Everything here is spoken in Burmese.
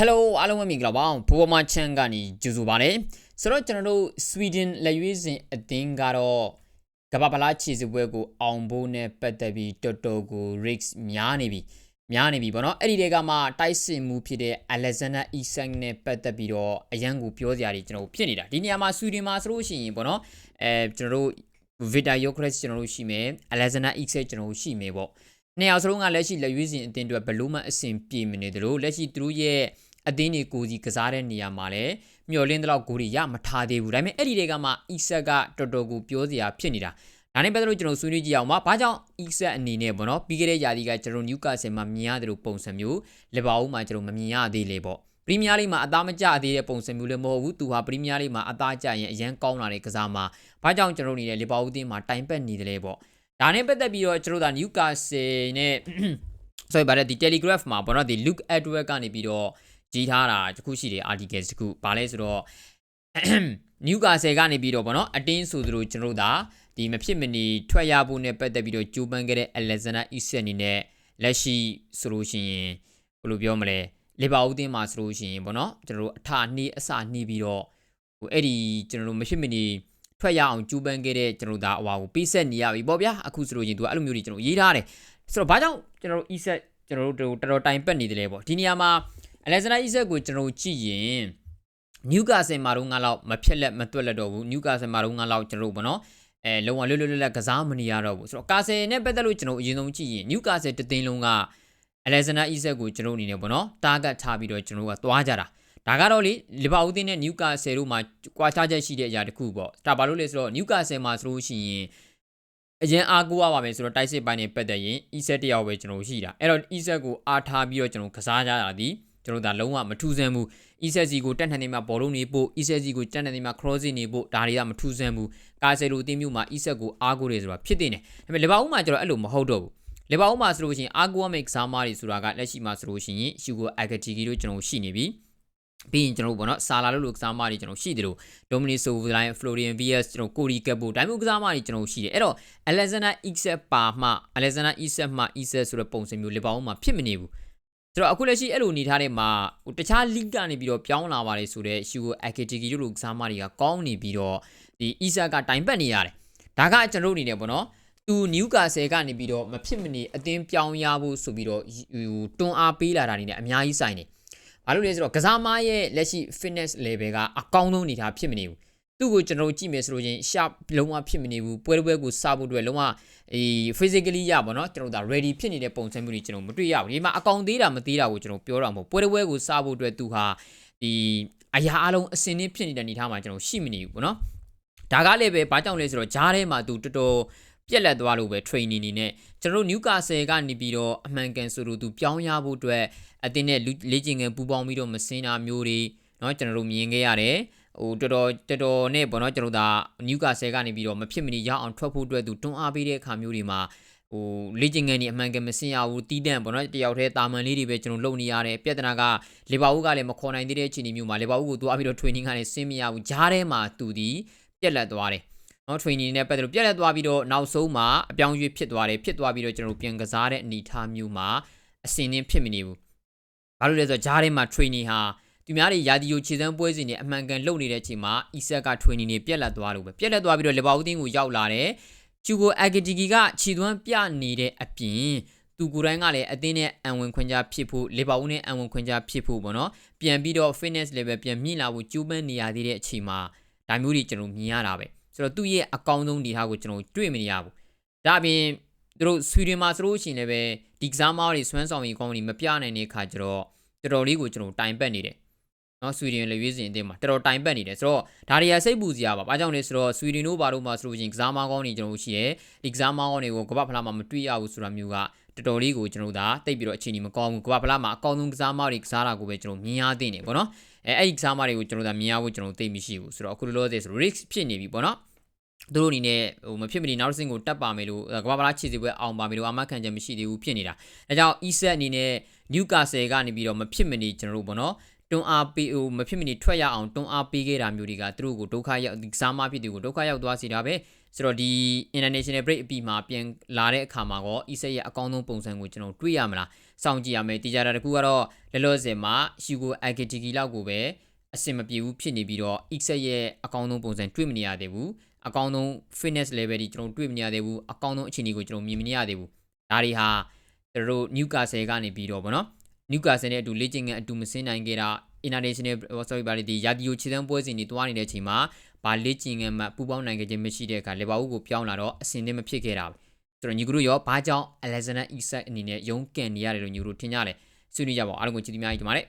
Hello အားလုံးပဲမင်္ဂလာပါဘူမချန်ကနေကြိုဆိုပါရစေဆိုတော့ကျွန်တော်တို့ Sweden လက်ရွေးစင်အသင်းကတော့ကမ္ဘာပလားခြေစစ်ပွဲကိုအောင်ဖို့နဲ့ပတ်သက်ပြီးတော်တော်ကို risk များနေပြီများနေပြီပေါ့နော်အဲ့ဒီတွေကမှတိုက်စစ်မှုဖြစ်တဲ့ Alexander Isak နဲ့ပတ်သက်ပြီးတော့အရန်ကိုပြောစရာတွေကျွန်တော်တို့ဖြစ်နေတာဒီနေရာမှာ Sweden မှာဆိုလို့ရှိရင်ပေါ့နော်အဲကျွန်တော်တို့ Victor Gyökeres ကျွန်တော်တို့ရှိမယ် Alexander Isak ကျွန်တော်တို့ရှိမယ်ပေါ့နှစ်ယောက်စလုံးကလက်ရှိလက်ရွေးစင်အသင်းတွေဘလို့မှအဆင်ပြေမနေသလိုလက်ရှိသူတို့ရဲ့ အသင်းတွေကိုစီကစားတဲ့နေရာမှာလည်းမျော်လင့်တဲ့လောက်ဂိုးတွေရမထားသေးဘူးဒါပေမဲ့အဲ့ဒီတွေကမှအီဆက်ကတော်တော်ကိုပြောစရာဖြစ်နေတာဒါနဲ့ပတ်သက်လို့ကျွန်တော်ဆွေးနွေးကြည့်အောင်ပါ။ဘာကြောင့်အီဆက်အနေနဲ့ပေါ့နော်ပြီးခဲ့တဲ့ရာသီကကျွန်တော်နျူကာဆယ်မှာမြင်ရတယ်လို့ပုံစံမျိုးလီဗာပူးမှာကျွန်တော်မမြင်ရသေးလေပေါ့။ပရီးမီးယားလိမှာအသားမကျသေးတဲ့ပုံစံမျိုးလည်းမဟုတ်ဘူး။သူဟာပရီးမီးယားလိမှာအသားကျရင်အရန်ကောင်းလာတဲ့ကစားမှာဘာကြောင့်ကျွန်တော်နေတဲ့လီဗာပူးအသင်းမှာတိုင်ပတ်နေတယ်လေပေါ့။ဒါနဲ့ပတ်သက်ပြီးတော့ကျွန်တော်တို့ကနျူကာဆယ်နဲ့ sorry ဗါတဲ့ဒီ Telegraph မှာပေါ့နော်ဒီ Luke Edward ကနေပြီးတော့ ကြီးထားတာတခုရှိတယ် article တခုဘာလဲဆိုတော့နျူကာဆယ်ကနေပြီးတော့ဗောနော်အတင်းဆိုသလိုကျွန်တော်တို့ဒါဒီမဖြစ်မနေထွက်ရဖို့နဲ့ပတ်သက်ပြီးတော့ကြိုးပမ်းခဲ့တဲ့ Alexander Isak အနေနဲ့လက်ရှိဆိုလို့ရှိရင်ဘယ်လိုပြောမလဲလီဗာပူးတင်းမှာဆိုလို့ရှိရင်ဗောနော်ကျွန်တော်တို့အထနှီးအစနှီးပြီးတော့ဟိုအဲ့ဒီကျွန်တော်တို့မဖြစ်မနေထွက်ရအောင်ကြိုးပမ်းခဲ့တဲ့ကျွန်တော်တို့ဒါအဝါကိုပေးဆက်နေရပြီပေါ့ဗျာအခုဆိုလို့ရင်သူကအဲ့လိုမျိုးတွေကျွန်တော်ရေးထားတယ်ဆိုတော့ဘာကြောင့်ကျွန်တော်တို့ Isak ကျွန်တော်တို့တော်တော်တိုင်ပတ်နေတယ်လေပေါ့ဒီနေရာမှာ Alexander Isak ကိုကျွန်တော်ကြည့်ရင်နျူကာဆယ်မှာတော့ငါလောက်မဖြက်လက်မတွက်လက်တော့ဘူးနျူကာဆယ်မှာတော့ငါလောက်ကျွန်တော်တို့ဗောနော်အဲလုံးဝလွတ်လွတ်လပ်လပ်ကစားမနေရတော့ဘူးဆိုတော့ကာဆယ်နဲ့ပတ်သက်လို့ကျွန်တော်အရင်ဆုံးကြည့်ရင်နျူကာဆယ်တသိန်းလုံးက Alexander Isak ကိုကျွန်တော်အနေနဲ့ဗောနော်တာဂတ်ထားပြီးတော့ကျွန်တော်ကသွားကြတာဒါကတော့လေလီဗာပူးတင်းနဲ့နျူကာဆယ်တို့မှာကွာခြားချက်ရှိတဲ့အရာတစ်ခုပေါ့ဒါဘာလို့လဲဆိုတော့နျူကာဆယ်မှာဆိုလို့ရှိရင်အရင်အားကိုးရပါမယ်ဆိုတော့တိုက်စစ်ပိုင်းနဲ့ပတ်သက်ရင် E7 တယောက်ပဲကျွန်တော်ရှိတာအဲ့တော့ E7 ကိုအားထားပြီးတော့ကျွန်တော်ကစားကြတာဒီ ကျွန်တော်ဒါလုံးဝမထူးဆန်းဘူး E7 ကိုတက်နှံနေမှာဘောလုံးနေပို့ E7 ကိုတက်နှံနေမှာ crossing နေပို့ဒါတွေကမထူးဆန်းဘူးကာဆယ်လိုအသင်းမျိုးမှာ E7 ကိုအားကိုးတယ်ဆိုတာဖြစ်တင်တယ်ဒါပေမဲ့လီဗာပူးမှာကျတော့အဲ့လိုမဟုတ်တော့ဘူးလီဗာပူးမှာဆိုလို့ရှိရင်အားကိုးရမယ့်ကစားမားတွေဆိုတာကလက်ရှိမှာဆိုလို့ရှိရင်ရှူကိုအက်ဂတီဂီတို့ကျွန်တော်ရှိနေပြီပြီးရင်ကျွန်တော်တို့ပေါ့နော်ဆာလာလို့လို့ကစားမတွေကျွန်တော်ရှိတယ်လို့ဒိုမနီဆိုဗလိုင်းဖလိုရီယန် VS ကျွန်တော်ကိုရီကပ်ဖို့ဒါမျိုးကစားမတွေကျွန်တော်ရှိတယ်အဲ့တော့ Alexander Isak ပါမှ Alexander Isak မှ Isak ဆိုတဲ့ပုံစံမျိုးလေပေါင်းမှာဖြစ်မနေဘူး ဆိုတော့အခုလက်ရှိအဲ့လိုနေထားတဲ့မှာဟိုတခြား league ကနေပြီးတော့ပြောင်းလာပါလေဆိုတော့ Shugo Akitiki တို့လိုကစားမတွေကကောင်းနေပြီးတော့ဒီ Isak ကတိုင်ပတ်နေရတယ်ဒါကကျွန်တော်အနေနဲ့ပေါ့နော်သူနျူကာဆယ်ကနေပြီးတော့မဖြစ်မနေအတင်းပြောင်းရဖို့ဆိုပြီးတော့ဟိုတွန်းအားပေးလာတာနေနဲ့အများကြီးဆိုင်နေဘာလို့လဲဆိုတော့ကစားမရဲ့လက်ရှိ fitness level ကအကောင်းဆုံးအနေထားဖြစ်မနေဘူး သူ့ကိုကျွန်တော်ကြည့်မယ်ဆိုလို့ချင်း sharp လုံးဝဖြစ်မနေဘူးပွဲပွဲကိုစဖို့အတွက်လုံးဝအေး physically ရပါတော့ကျွန်တော်ဒါ ready ဖြစ်နေတဲ့ပုံစံမျိုးတွေကျွန်တော်မတွေ့ရဘူးဒီမှာအကောင်သေးတာမသေးတာကိုကျွန်တော်ပြောတာမဟုတ်ပွဲပွဲကိုစဖို့အတွက်သူဟာဒီအရာအလုံးအစင်းင်းဖြစ်နေတဲ့အနေထားမှာကျွန်တော်ရှိမနေဘူးပေါ့နော်ဒါကလည်းပဲဘာကြောင့်လဲဆိုတော့ဂျားထဲမှာသူတော်တော်ပြက်လက်သွားလို့ပဲ training နေနဲ့ကျွန်တော်တို့ Newcastle ကနေပြီးတော့အမှန်ကန်ဆိုလို့သူပြောင်းရဖို့အတွက်အတင်းနဲ့လေ့ကျင့်ငယ်ပူပေါင်းပြီးတော့မစင်းတာမျိုးတွေเนาะကျွန်တော်တို့မြင်ခဲ့ရတယ် ဟိုတော်တော်တော်တော်နဲ့ပေါ့နော်ကျွန်တော်ဒါ Newcastle ကနေပြီးတော့မဖြစ်မနေရအောင်ထွက်ဖို့အတွက်သူတွန်းအားပေးတဲ့အခါမျိုးတွေမှာဟိုလေ့ကျင့်ငယ်နေအမှန်ကန်မစင်ရဘူးတီးတန့်ပေါ့နော်တယောက်တည်းတာမန်လေးတွေပဲကျွန်တော်လုပ်နေရတယ်ပြဿနာကလီဗာပူးကလည်းမခေါ်နိုင်သေးတဲ့အခြေအနေမျိုးမှာလီဗာပူးကိုသူအပြီးတော့ training ကနေဆင်းမရဘူးဂျားထဲမှာသူဒီပြက်လက်သွားတယ်နော် training နဲ့ပတ်သက်လို့ပြက်လက်သွားပြီးတော့နောက်ဆုံးမှာအပြောင်းရွှေ့ဖြစ်သွားတယ်ဖြစ်သွားပြီးတော့ကျွန်တော်ပြန်ကစားတဲ့အနေအထားမျိုးမှာအစင်င်းဖြစ်မနေဘူးဘာလို့လဲဆိုတော့ဂျားထဲမှာ training ဟာ သူများတွေရာဒီယိုခြေစမ်းပွဲစဉ်တွေအမှန်ကန်လုပ်နေတဲ့အချိန်မှာအီဆက်က training တွေပြက်လက်သွားလို့ပဲပြက်လက်သွားပြီးတော့လီဗာပူးတင်းကိုရောက်လာတယ်ချူကိုအဂတီဂီကခြေသွမ်းပြနေတဲ့အပြင်သူကိုယ်တိုင်ကလည်းအသင်းနဲ့အံဝင်ခွင့်ကြားဖြစ်ဖို့လီဗာပူးနဲ့အံဝင်ခွင့်ကြားဖြစ်ဖို့ပေါ့နော်ပြန်ပြီးတော့ fitness level ပြန်မြင့်လာဖို့ကြိုးပမ်းနေရသေးတဲ့အချိန်မှာဒါမျိုးတွေကျွန်တော်မြင်ရတာပဲဆိုတော့သူ့ရဲ့အကောင်းဆုံးဒီထားကိုကျွန်တော်တွေ့မနေရဘူးဒါအပြင်သူတို့ဆွီဒင်မှာဆိုလို့ရှိရင်လည်းပဲဒီကစားမားတွေဆွမ်းဆောင်ရေးကောင်းတွေမပြနိုင်တဲ့အခါကျတော့တော်တော်လေးကိုကျွန်တော်တိုင်ပတ်နေတယ် နော်ဆွီဒင်လေရွေးစင်အသင်းမှာတော်တော်တိုင်ပတ်နေတယ်ဆိုတော့ဒါတွေကစိတ်ပူစရာပါ။ဘာကြောင့်လဲဆိုတော့ဆွီဒင်တို့ဘာလို့မှဆိုလို့ချင်းကစားမကောင်းနေကျွန်တော်ရှိတယ်။ဒီကစားမကောင်းတွေကိုကမ္ဘာဖလားမှာမတွေ့ရဘူးဆိုတာမျိုးကတော်တော်လေးကိုကျွန်တော်ဒါတိတ်ပြီးတော့အခြေအနေမကောင်းဘူး။ကမ္ဘာဖလားမှာအကောင်းဆုံးကစားမတွေကစားတာကိုပဲကျွန်တော်မြင်ရသိနေပေါ့နော်။အဲအဲ့ဒီကစားမတွေကိုကျွန်တော်ဒါမြင်ရဖို့ကျွန်တော်သိမရှိဘူး။ဆိုတော့အခုလောလောဆယ်ဆို risk ဖြစ်နေပြီပေါ့နော်။သူတို့အနေနဲ့ဟိုမဖြစ်မနေနောက်တစ်ဆင့်ကိုတက်ပါမယ်လို့ကမ္ဘာပလားခြေစီပွဲအောင်ပါမယ်လို့အမခံချက်မရှိသေးဘူးဖြစ်နေတာ။အဲကြောင့် ESET အနေနဲ့ Newcastle ကနေပြီးတော့မဖြစ်မနေကျွန်တော်တို့ပေါ့နော် တွန်းအားပေးဟိုမဖြစ်မနေထွက်ရအောင်တွန်းအားပေးခဲ့တာမျိုးတွေကသူတို့ကိုဒုက္ခရောက်ဒီစားမဖြစ်သူကိုဒုက္ခရောက်သွားစေတာပဲဆိုတော့ဒီ international break အပြီးမှာပြန်လာတဲ့အခါမှာကော Isak ရဲ့အကောင်းဆုံးပုံစံကိုကျွန်တော်တွေ့ရမလားစောင့်ကြည့်ရမယ်တေချာတာတစ်ခုကတော့လောလောဆယ်မှာ Hugo Ekitike လောက်ကိုပဲအဆင်မပြေဘူးဖြစ်နေပြီးတော့ Isak ရဲ့အကောင်းဆုံးပုံစံတွေ့မနေရသေးဘူးအကောင်းဆုံး fitness level တွေကျွန်တော်တွေ့မနေရသေးဘူးအကောင်းဆုံးအခြေအနေကိုကျွန်တော်မြင်မနေရသေးဘူးဒါတွေဟာကျွန်တော်တို့ Newcastle ကနေပြီးတော့ဗောနော် Newcastle နဲ့အတူလေ့ကျင့်ခန်းအတူမစင်းနိုင်ခဲ့တာ international sorry ပါလေဒီရာဒီယိုခြေစမ်းပွဲစဉ်တွေတွားနေတဲ့အချိန်မှာဘာလေ့ကျင့်ခန်းမှပူပေါင်းနိုင်ခဲ့ခြင်းမရှိတဲ့အခါလေဘာဦးကိုပြောင်းလာတော့အစင်သင့်မဖြစ်ခဲ့တာဆိုတော့ညီကတို့ရောဘာကြောင့် Alexander Isak အနေနဲ့ရုံးကန်နေရတယ်လို့ညီကတို့ထင်ကြတယ်ဆွေးနွေးကြပါဦးအားလုံးကိုချစ်သများကြီးကြပါမယ်